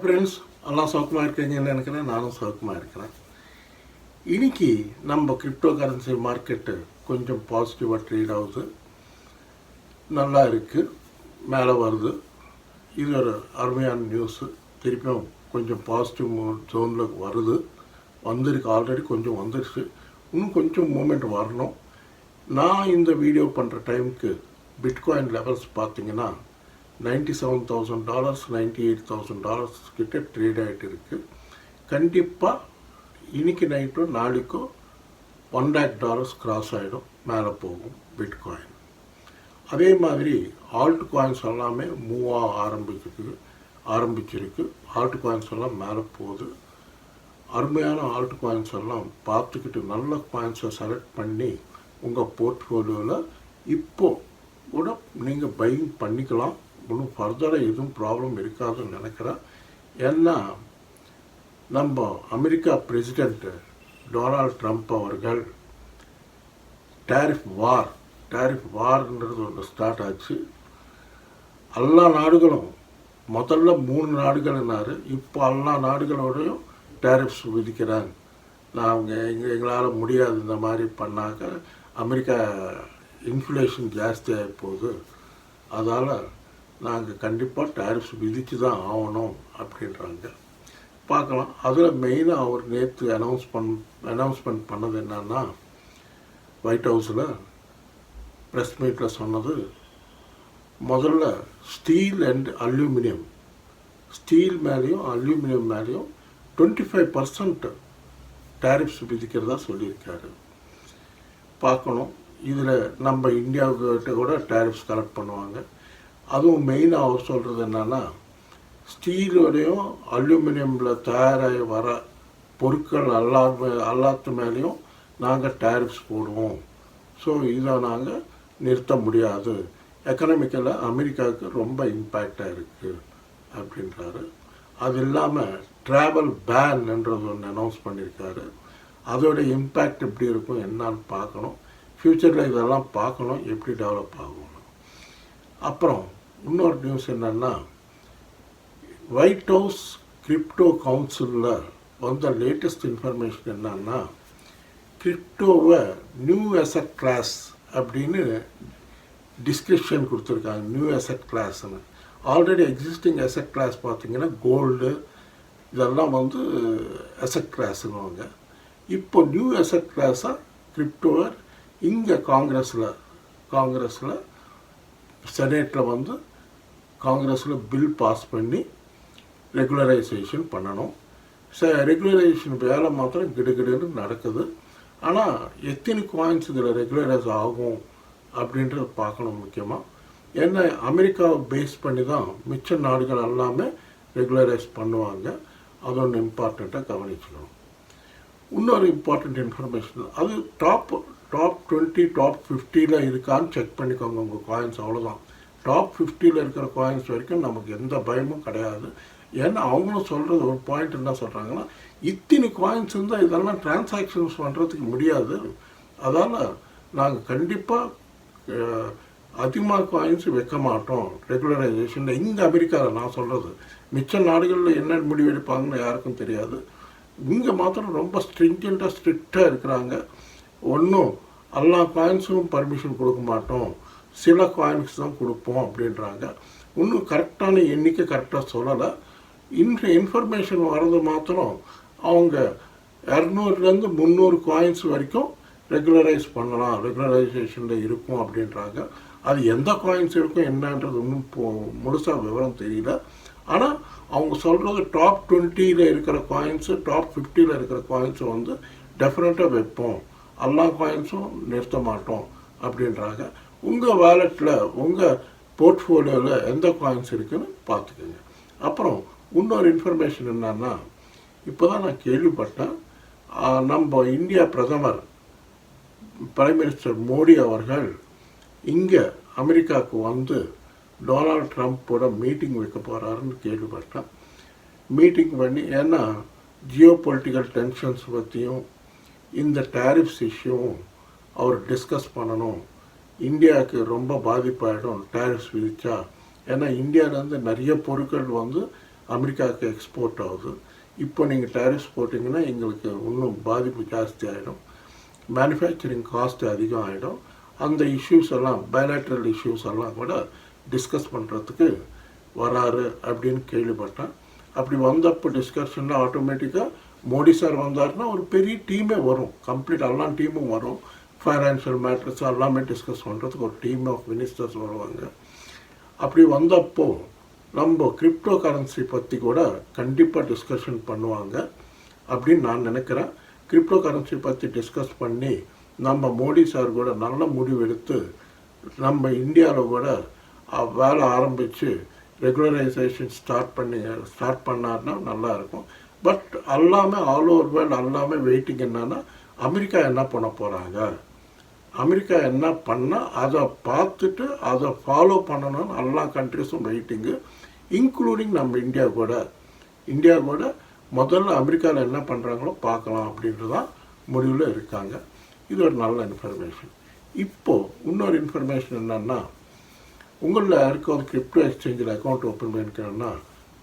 Friends எல்லாம் சௌக்கமாக இருக்கீங்கன்னு நினைக்கிறேன். நானும் சௌக்கமாக இருக்கிறேன். இன்னைக்கு நம்ம கிரிப்டோ கரன்சி மார்க்கெட்டு கொஞ்சம் பாசிட்டிவாக ட்ரேட் ஆகுது. நல்லா இருக்குது மேலே வருது. இது ஒரு அருமையான நியூஸு திருப்பியும் கொஞ்சம் பாசிட்டிவ் ஜோனில் வருது. வந்திருக்கு. ஆல்ரெடி கொஞ்சம் வந்துருச்சு. இன்னும் கொஞ்சம் மூமெண்ட் வரணும். நான் இந்த வீடியோ பண்ணுற டைமுக்கு பிட்காயின் லெவல்ஸ் பார்த்தீங்கன்னா ninety seven thousand dollars ninety eight thousand dollars கிட்ட ட்ரேட் ஆகிட்டு இருக்குது கண்டிப்பாக இன்னைக்கு நைட்டும் நாளைக்கும் ஒன் லேக் டாலர்ஸ் கிராஸ் ஆகிடும் மேலே போகும் பிட்காயின் அதே மாதிரி ஆல்ட் காயின்ஸ் எல்லாமே மூவ் ஆக ஆரம்பிச்சிருக்கு ஆரம்பிச்சிருக்கு. ஆல்ட் காயின்ஸ் எல்லாம் மேலே போகுது. அருமையான ஆல்ட் காயின்ஸ் எல்லாம் பார்த்துக்கிட்டு நல்ல காயின்ஸை செலக்ட் பண்ணி உங்கள் போர்ட்ஃபோலியோவில் இப்போ கூட நீங்கள் பையிங் பண்ணிக்கலாம். ஒன்றும் ஃபர்தராக எதுவும் ப்ராப்ளம் இருக்காதுன்னு நினைக்கிறேன். ஏன்னா நம்ம அமெரிக்கா பிரசிடெண்ட்டு டொனால்ட் ட்ரம்ப் அவர்கள் டேரிஃப் வார் டேரிஃப் வார்ன்றது ஒன்று ஸ்டார்ட் ஆச்சு. எல்லா நாடுகளும் முதல்ல மூணு நாடுகள்னாரு இப்போ எல்லா நாடுகளோடையும் டேரிஃப்ஸ் விதிக்கிறாங்க. நாங்கள் எங்கள் எங்களால் முடியாது இந்த மாதிரி பண்ணாக்க அமெரிக்கா இன்ஃப்ளேஷன் ஜாஸ்தியாகி போகுது. அதால் நாங்கள் கண்டிப்பாக டேரிஃப்ஸ் விதித்து தான் ஆகணும் அப்படின்றாங்க. பார்க்கலாம். அதில் மெயினாக அவர் நேற்று அனௌன்ஸ் பண் அனௌன்ஸ்மெண்ட் பண்ணது என்னன்னா ஒயிட் ஹவுஸில் ப்ரெஸ் மீட்டில் சொன்னது முதல்ல ஸ்டீல் அண்ட் அல்யூமினியம் ஸ்டீல் மேலேயும் அல்யூமினியம் மேலேயும் டுவெண்ட்டி ஃபைவ் பர்சன்ட் டேரிஃப்ஸ் விதிக்கிறதா சொல்லியிருக்காரு. பார்க்கணும். இதில் நம்ம இந்தியாவுக்கிட்ட கூட டேரிஃப்ஸ் கலெக்ட் பண்ணுவாங்க. அதுவும் மெயினாக அவர் சொல்கிறது என்னென்னா ஸ்டீலோடையும் அலுமினியமில் தயாராகி வர பொருட்கள் எல்லா எல்லாத்து மேலேயும் நாங்கள் டேரிஃப்ஸ் போடுவோம். ஸோ இதை நாங்கள் நிறுத்த முடியாது. எக்கனாமிக்கலாக அமெரிக்காவுக்கு ரொம்ப இம்பேக்டாக இருக்குது அப்படின்றாரு. அது இல்லாமல் ட்ராவல் பேன்ன்றது ஒன்று அனௌன்ஸ் பண்ணியிருக்காரு. அதோட இம்பேக்ட் எப்படி இருக்கும் என்னன்னு பார்க்கணும். ஃப்யூச்சரில் இதெல்லாம் பார்க்கணும் எப்படி டெவலப் ஆகும் அப்புறம் இன்னொரு நியூஸ் என்னென்னா ஒயிட் ஹவுஸ் கிரிப்டோ கவுன்சிலில் வந்த லேட்டஸ்ட் இன்ஃபர்மேஷன் என்னன்னா கிரிப்டோவை நியூ அசட் கிளாஸ் அப்படின்னு டிஸ்கிரிப்ஷன் கொடுத்துருக்காங்க நியூ அசட் கிளாஸ்னு ஆல்ரெடி எக்ஸிஸ்டிங் அசட் கிளாஸ் பார்த்தீங்கன்னா கோல்டு இதெல்லாம் வந்து அசட் கிளாஸுங்குவாங்க இப்போ நியூ அசட் கிளாஸாக கிரிப்டோவை இங்கே காங்கிரஸில் காங்கிரஸில் செனேட்டில் வந்து காங்கிரஸில் பில் பாஸ் பண்ணி ரெகுலரைசேஷன் பண்ணணும். ச ரெகுலரைசேஷன் வேலை மாத்திரம் கிடுகிடுன்னு நடக்குது. ஆனால் எத்தனை காயின்ஸ் இதில் ரெகுலரைஸ் ஆகும் அப்படின்றத பார்க்கணும் முக்கியமாக ஏன்னா அமெரிக்காவை பேஸ் பண்ணி தான் மிச்ச நாடுகள் எல்லாமே ரெகுலரைஸ் பண்ணுவாங்க. அது ஒன்று இம்பார்ட்டண்ட்டாக கவனிச்சுக்கணும். இன்னொரு இம்பார்ட்டண்ட் இன்ஃபர்மேஷன் அது டாப் டாப் டுவெண்ட்டி டாப் ஃபிஃப்டியில் இருக்கான்னு செக் பண்ணிக்கோங்க உங்கள் காயின்ஸ் அவ்வளோதான் டாப் ஃபிஃப்டியில் இருக்கிற காயின்ஸ் வரைக்கும் நமக்கு எந்த பயமும் கிடையாது. ஏன்னா அவங்களும் சொல்கிறது ஒரு பாயிண்ட் என்ன சொல்கிறாங்கன்னா இத்தனை காயின்ஸ் இருந்தால் இதெல்லாம் டிரான்சாக்ஷன்ஸ் பண்ணுறதுக்கு முடியாது. அதால் நாங்கள் கண்டிப்பாக அதிகமாக காயின்ஸ் வைக்க மாட்டோம். ரெகுலரைசேஷனில் இங்கே அமெரிக்காவில் நான் சொல்கிறது மிச்ச நாடுகளில் என்ன முடிவு எடுப்பாங்கன்னு யாருக்கும் தெரியாது. இங்கே மாத்திரம் ரொம்ப ஸ்ட்ரிஞ்சண்ட்டாக ஸ்ட்ரிக்டாக இருக்கிறாங்க. ஒன்றும் எல்லா காயின்ஸும் பர்மிஷன் கொடுக்க மாட்டோம். சில காயின்ஸ் தான் கொடுப்போம் அப்படின்றாங்க. இன்னும் கரெக்டான எண்ணிக்கை கரெக்டாக சொல்லலை. இன்றைய இன்ஃபர்மேஷன் வர்றது மாத்திரம் அவங்க இரநூறுலேருந்து முந்நூறு காயின்ஸ் வரைக்கும் ரெகுலரைஸ் பண்ணலாம். ரெகுலரைசேஷனில் இருக்கும் அப்படின்றாங்க. அது எந்த காயின்ஸ் இருக்கும் என்னன்றது இன்னும் முழுசாக விவரம் தெரியல. ஆனால் அவங்க சொல்கிறது டாப் டுவெண்ட்டியில் இருக்கிற காயின்ஸு டாப் ஃபிஃப்டியில் இருக்கிற காயின்ஸை வந்து டெஃபினட்டாக வைப்போம். எல்லா காயின்ஸும் நிறுத்த மாட்டோம் அப்படின்றாங்க. உங்கள் வேலெட்டில் உங்கள் போர்ட்ஃபோலியோவில் எந்த காயின்ஸ் இருக்குன்னு பார்த்துக்கோங்க. அப்புறம் இன்னொரு இன்ஃபர்மேஷன் என்னன்னா இப்போ தான் நான் கேள்விப்பட்டேன். நம்ம இந்தியா பிரதமர் பிரைம் மினிஸ்டர் மோடி அவர்கள் இங்கே அமெரிக்காவுக்கு வந்து டொனால்ட் ட்ரம்ப்போட மீட்டிங் வைக்க போகிறாருன்னு கேள்விப்பட்டேன். மீட்டிங் பண்ணி ஏன்னா ஜியோ பொலிட்டிக்கல் டென்ஷன்ஸ் பற்றியும் இந்த டேரிஃப்ஸ் இஷ்யூவும் அவர் டிஸ்கஸ் பண்ணணும். இந்தியாவுக்கு ரொம்ப பாதிப்பாயிடும் டேரிஃப்ஸ் விதிச்சா. ஏன்னா இந்தியாவிலேருந்து நிறைய பொருட்கள் வந்து அமெரிக்காவுக்கு எக்ஸ்போர்ட் ஆகுது. இப்போ நீங்கள் டேரிஃப்ஸ் போட்டிங்கன்னா எங்களுக்கு இன்னும் பாதிப்பு ஜாஸ்தி ஆகிடும் மேனுஃபேக்சரிங் காஸ்ட் அதிகம் ஆகிடும் அந்த இஷ்யூஸ் எல்லாம் பயலாட்ரல் இஷ்யூஸ் எல்லாம் கூட டிஸ்கஸ் பண்ணுறதுக்கு வராரு அப்படின்னு கேள்விப்பட்டேன். அப்படி வந்தப்போ டிஸ்கஷனில் ஆட்டோமேட்டிக்காக மோடி சார் வந்தாருன்னா ஒரு பெரிய டீமே வரும். கம்ப்ளீட் எல்லா டீமும் வரும். ஃபைனான்ஷியல் மேட்டர்ஸ் எல்லாமே டிஸ்கஸ் பண்ணுறதுக்கு ஒரு டீம் ஆஃப் மினிஸ்டர்ஸ் வருவாங்க. அப்படி வந்தப்போ நம்ம கிரிப்டோ கரன்சி பற்றி கூட கண்டிப்பாக டிஸ்கஷன் பண்ணுவாங்க. அப்படின்னு நான் நினைக்கிறேன். கிரிப்டோ கரன்சி பற்றி டிஸ்கஸ் பண்ணி நம்ம மோடி சார் கூட நல்ல முடிவு எடுத்து நம்ம இந்தியாவில் கூட வேலை ஆரம்பித்து ரெகுலரைசேஷன் ஸ்டார்ட் பண்ணி ஸ்டார்ட் பண்ணாருன்னா நல்லா இருக்கும். பட் எல்லாமே ஆல் ஓவர் வேர்ல்டு எல்லாமே வெயிட்டிங் என்னன்னா அமெரிக்கா என்ன பண்ண போகிறாங்க அமெரிக்கா என்ன பண்ணால் அதை பார்த்துட்டு அதை ஃபாலோ பண்ணணும்னு எல்லா கண்ட்ரிஸும் வெயிட்டிங்கு இன்க்ளூடிங் நம்ம இந்தியா கூட. இந்தியா கூட முதல்ல அமெரிக்காவில் என்ன பண்ணுறாங்களோ பார்க்கலாம் அப்படின்ட்டு தான் முடிவில் இருக்காங்க. இது ஒரு நல்ல இன்ஃபர்மேஷன் இப்போது இன்னொரு இன்ஃபர்மேஷன் என்னென்னா உங்களில் யாருக்காவது கிரிப்டோ எக்ஸ்சேஞ்சில் அக்கௌண்ட் ஓப்பன் பண்ணிக்கணும்னா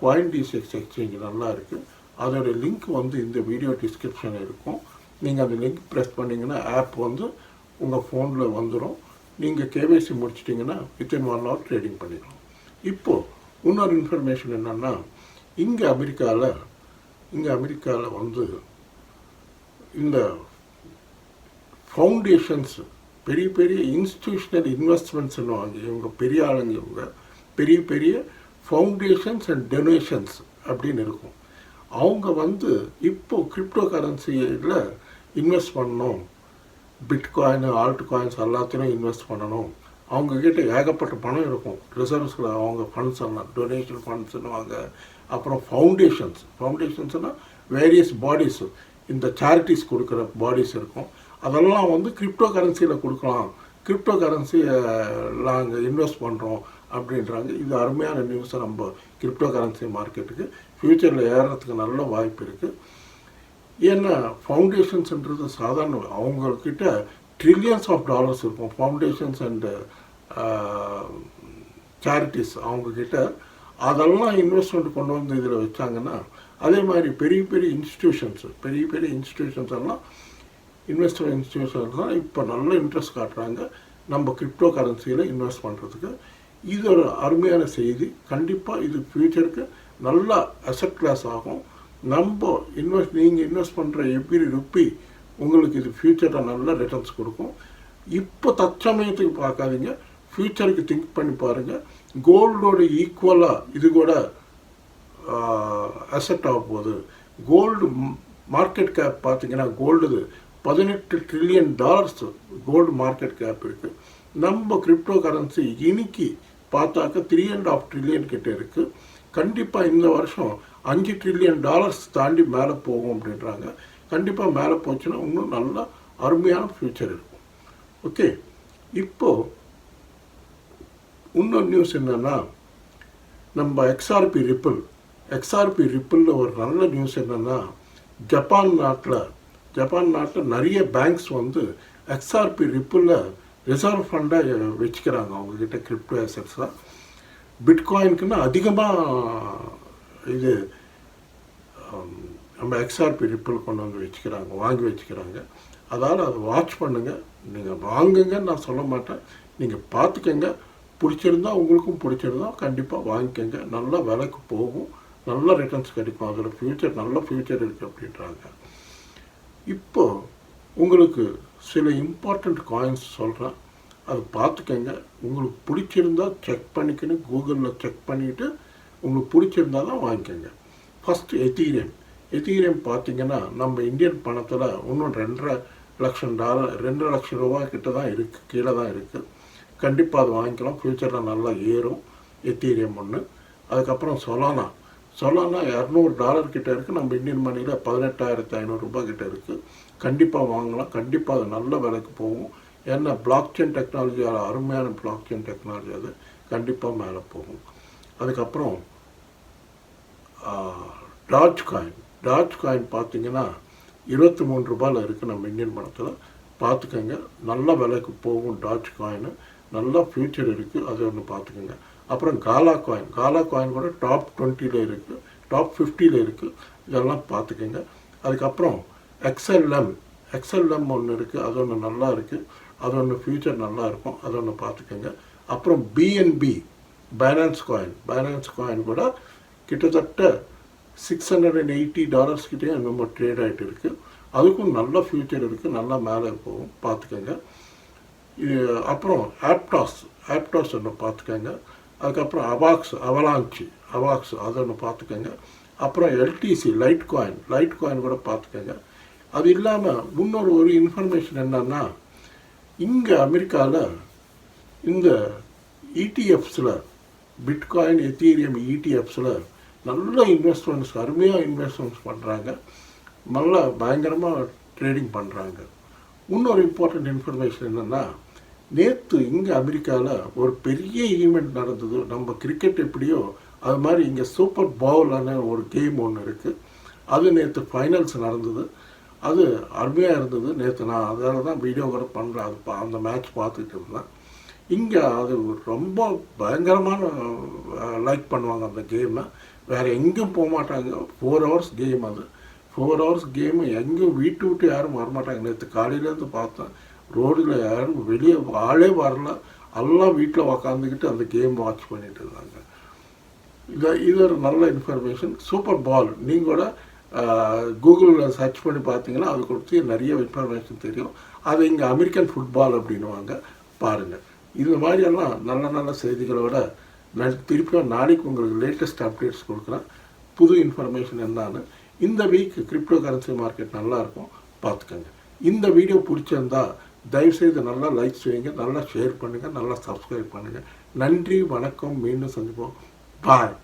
குவாயின் டிசிஎக்ஸ் எக்ஸ்சேஞ்ச் நல்லா இருக்குது அதோட லிங்க் வந்து இந்த வீடியோ டிஸ்கிரிப்ஷனில் இருக்கும். நீங்கள் அந்த லிங்க் ப்ரெஸ் பண்ணிங்கன்னா ஆப் வந்து உங்கள் ஃபோனில் வந்துடும் நீங்கள் கேவைசி முடிச்சிட்டிங்கன்னா வித்தின் ஒன் ஹவர் ட்ரேடிங் பண்ணிடலாம். இப்போது இன்னொரு இன்ஃபர்மேஷன் என்னென்னா இங்கே அமெரிக்காவில் இங்கே அமெரிக்காவில் வந்து இந்த ஃபவுண்டேஷன்ஸ் பெரிய பெரிய இன்ஸ்டிடியூஷனல் இன்வெஸ்ட்மெண்ட்ஸ்னுவாங்க இவங்க பெரிய ஆளுங்க இவங்க பெரிய பெரிய ஃபவுண்டேஷன்ஸ் அண்ட் டொனேஷன்ஸ் அப்படின்னு இருக்கும். அவங்க வந்து இப்போது கிரிப்டோ கரன்சியில் இன்வெஸ்ட் பண்ணோம் பிட்காயின் ஆல்ட் காயின்ஸ் எல்லாத்தையும் இன்வெஸ்ட் பண்ணணும். அவங்கக்கிட்ட ஏகப்பட்ட பணம் இருக்கும். ரிசர்வ்ஸில் அவங்க ஃபண்ட்ஸ் எல்லாம் டொனேஷன் ஃபண்ட்ஸ்னுவாங்க அப்புறம் ஃபவுண்டேஷன்ஸ் ஃபவுண்டேஷன்ஸ்னால் வேரியஸ் பாடிஸ் இந்த சேரிட்டிஸ் கொடுக்குற பாடிஸ் இருக்கும். அதெல்லாம் வந்து கிரிப்டோ கரன்சியில் கொடுக்கலாம். கிரிப்டோ கரன்சியை நாங்கள் இன்வெஸ்ட் பண்ணுறோம் அப்படின்றாங்க. இது அருமையான நியூஸை நம்ம கிரிப்டோ கரன்சி மார்க்கெட்டுக்கு ஃப்யூச்சரில் ஏறுறதுக்கு நல்ல வாய்ப்பு இருக்குது ஏன்னா ஃபவுண்டேஷன்ஸ்ன்றது சாதாரண அவங்கக்கிட்ட ட்ரில்லியன்ஸ் ஆஃப் டாலர்ஸ் இருக்கும். ஃபவுண்டேஷன்ஸ் அண்டு சேரிட்டிஸ் அவங்கக்கிட்ட அதெல்லாம் இன்வெஸ்ட்மெண்ட் கொண்டு வந்து இதில் வச்சாங்கன்னா அதே மாதிரி பெரிய பெரிய இன்ஸ்டிடியூஷன்ஸ் பெரிய பெரிய இன்ஸ்டிடியூஷன்ஸ் எல்லாம் இன்வெஸ்ட்மெண்ட் இன்ஸ்டிடியூஷன்ஸ் தான் இப்போ நல்ல இன்ட்ரெஸ்ட் காட்டுறாங்க. நம்ம கிரிப்டோ கரன்சியில் இன்வெஸ்ட் பண்ணுறதுக்கு இது ஒரு அருமையான செய்தி. கண்டிப்பாக இது ஃப்யூச்சருக்கு நல்ல அசட் கிளாஸ் ஆகும். நம்ம இன்வெஸ்ட் நீங்கள் இன்வெஸ்ட் பண்ணுற எவ்ரி ருப்பி உங்களுக்கு இது ஃப்யூச்சரில் நல்ல ரிட்டர்ன்ஸ் கொடுக்கும். இப்போ தற்சமயத்துக்கு பார்க்காதீங்க. ஃப்யூச்சருக்கு திங்க் பண்ணி பாருங்கள் கோல்டோட ஈக்குவலாக இது கூட அசெட் ஆக போகுது. கோல்டு மார்க்கெட் கேப் பார்த்தீங்கன்னா கோல்டு பதினெட்டு trillion dollars gold market cap இருக்குது நம்ம கிரிப்டோ கரன்சி இன்னைக்கு பார்த்தாக்க த்ரீ அண்ட் ஆஃப் ட்ரில்லியன் கிட்டே இருக்குது கண்டிப்பாக இந்த வருஷம் அஞ்சு ட்ரில்லியன் டாலர்ஸ் தாண்டி மேலே போகும் அப்படின்றாங்க. கண்டிப்பாக மேலே போச்சுன்னா இன்னும் நல்ல அருமையான ஃப்யூச்சர் இருக்கும். ஓகே இப்போது இன்னொரு நியூஸ் என்னன்னா நம்ம எக்ஸ்ஆர்பி ரிப்பிள் எக்ஸ்ஆர்பி ரிப்பிளில் ஒரு நல்ல நியூஸ் என்னன்னா ஜப்பான் நாட்டில் ஜப்பான் நாட்டில் நிறைய பேங்க்ஸ் வந்து எக்ஸ்ஆர்பி ரிப்பிளில் ரிசர்வ் ஃபண்டாக வச்சுக்கிறாங்க. அவங்கக்கிட்ட கிரிப்டோ அசட்ஸாக பிட்காயினுக்குன்னா அதிகமாக இது நம்ம எக்ஸ்ஆர்பி ரிப்பிள் கொண்டு வந்து வச்சுக்கிறாங்க வாங்கி வச்சுக்கிறாங்க. அதால் அதை வாட்ச் பண்ணுங்கள் நீங்கள் வாங்குங்கன்னு நான் சொல்ல மாட்டேன். நீங்கள் பார்த்துக்கங்க பிடிச்சிருந்தா உங்களுக்கும் பிடிச்சிருந்தா கண்டிப்பாக வாங்கிக்கோங்க. நல்ல விலைக்கு போகும். நல்ல ரிட்டர்ன்ஸ் கிடைக்கும். அதில் ஃப்யூச்சர் நல்ல ஃப்யூச்சர் இருக்குது அப்படின்றாங்க. இப்போ உங்களுக்கு சில இம்பார்ட்டண்ட் காயின்ஸ் சொல்கிறேன் அதை பார்த்துக்கங்க உங்களுக்கு பிடிச்சிருந்தா செக் பண்ணிக்கணும். கூகுளில் செக் பண்ணிவிட்டு உங்களுக்கு பிடிச்சிருந்தா தான் வாங்கிக்கோங்க. ஃபஸ்ட்டு எத்தீரியம் எத்தீரியம் பார்த்தீங்கன்னா நம்ம இந்தியன் பணத்தில் இன்னும் ரெண்டரை லட்சம் டாலர் ரெண்டரை லட்சம் ரூபா கிட்ட தான் இருக்குது கீழே தான் இருக்குது கண்டிப்பாக அது வாங்கிக்கலாம். ஃப்யூச்சரில் நல்லா ஏறும். எத்தீரியம் ஒன்று அதுக்கப்புறம் சொலானா சொலானா இரநூறு டாலர் கிட்ட இருக்குது நம்ம இந்தியன் மணியில் பதினெட்டாயிரத்து ஐநூறுரூபா கிட்ட இருக்குது கண்டிப்பாக வாங்கலாம். கண்டிப்பாக அது நல்ல விலைக்கு போகும். ஏன்னா பிளாக் செயின் டெக்னாலஜி அருமையான பிளாக் செயின் டெக்னாலஜி அது. கண்டிப்பாக மேலே போகும். அதுக்கப்புறம் டாச் காயின் டார்ஜ் காயின் பார்த்தீங்கன்னா இருபத்தி மூணு ரூபாயில் இருக்குது நம்ம இந்தியன் பணத்தில். பார்த்துக்கோங்க நல்ல விலைக்கு போகும் டாச் காயின் நல்லா ஃப்யூச்சர் இருக்குது அது ஒன்று பார்த்துக்கோங்க. அப்புறம் காலா காயின் காலா காயின் கூட டாப் டுவெண்ட்டியில் இருக்குது டாப் ஃபிஃப்டியில் இருக்குது இதெல்லாம் பார்த்துக்கோங்க. அதுக்கப்புறம் எக்ஸ்எல்எம் எக்ஸ்எல்எம் ஒன்று இருக்குது அது ஒன்று நல்லா இருக்குது அது ஒன்று ஃப்யூச்சர் நல்லா இருக்கும் அது ஒன்று பார்த்துக்கோங்க. அப்புறம் BNB Binance coin Binance coin கூட கிட்டத்தட்ட six hundred and eighty dollars கிட்டே நம்ம ட்ரேட் ஆகிட்டு இருக்குது அதுக்கும் நல்ல ஃபியூச்சர் இருக்குது நல்லா மேலே போகும். பார்த்துக்கோங்க. இது அப்புறம் ஆப்டாஸ் ஆப்டாஸ் ஒன்று பார்த்துக்கோங்க. அதுக்கப்புறம் அவாக்ஸ் அவலாஞ்சி அவாக்ஸ் அதை ஒன்று பார்த்துக்கோங்க. அப்புறம் LTC Litecoin Litecoin கூட பார்த்துக்கோங்க. அது இல்லாமல் இன்னொரு ஒரு இன்ஃபர்மேஷன் என்னன்னா இங்கே அமெரிக்காவில் இந்த இடிஎஃப்ஸில் பிட்காயின் எத்தீரியம் இடிஎஃப்ஸில் நல்ல இன்வெஸ்ட்மெண்ட்ஸ் அருமையாக இன்வெஸ்ட்மெண்ட்ஸ் பண்ணுறாங்க நல்லா பயங்கரமாக ட்ரேடிங் பண்ணுறாங்க இன்னொரு இம்பார்ட்டண்ட் இன்ஃபர்மேஷன் என்னென்னா நேற்று இங்கே அமெரிக்காவில் ஒரு பெரிய ஈவெண்ட் நடந்தது. நம்ம கிரிக்கெட் எப்படியோ அது மாதிரி இங்கே சூப்பர் பவுலான ஒரு கேம் ஒன்று இருக்குது அது நேற்று ஃபைனல்ஸ் நடந்தது. அது அருமையாக இருந்தது. நேற்று நான் அதில் தான் வீடியோ கூட பண்ணுறேன் அது பா- அந்த மேட்ச் பார்த்துட்டு இருந்தேன். இங்கே அது ரொம்ப பயங்கரமான லைக் பண்ணுவாங்க அந்த கேமை வேறு எங்கேயும் போக மாட்டாங்க. ஃபோர் ஹவர்ஸ் கேம் அது. ஃபோர் ஹவர்ஸ் கேமு எங்கேயும் வீட்டு விட்டு யாரும் வரமாட்டாங்க. நேற்று காலையிலேருந்து பார்த்தேன். ரோடில் யாரும் வெளியே ஆளே வரல. எல்லாம் வீட்டில் உக்காந்துக்கிட்டு அந்த கேம் வாட்ச் பண்ணிட்டு இருந்தாங்க. இது இது ஒரு நல்ல இன்ஃபர்மேஷன் சூப்பர் பால் நீங்கள் கூட கூகுளில் சர்ச் பண்ணி பார்த்தீங்கன்னா அது கொடுத்து நிறைய இன்ஃபர்மேஷன் தெரியும். அது இங்கே அமெரிக்கன் ஃபுட்பால் அப்படின்னுவாங்க. பாருங்கள் இது மாதிரியெல்லாம் நல்ல நல்ல செய்திகளோட நான் திருப்பியும் நாளைக்கு உங்களுக்கு லேட்டஸ்ட் அப்டேட்ஸ் கொடுக்குறேன். புது இன்ஃபர்மேஷன் என்னன்னு. இந்த வீக் கிரிப்டோ கரன்சி மார்க்கெட் நல்லாயிருக்கும் பார்த்துக்கோங்க. இந்த வீடியோ பிடிச்சிருந்தா தயவுசெய்து நல்லா லைக் செய்யுங்க நல்லா ஷேர் பண்ணுங்கள் நல்லா சப்ஸ்கிரைப் பண்ணுங்கள் நன்றி வணக்கம் மீண்டும் சந்திப்போம். பாய்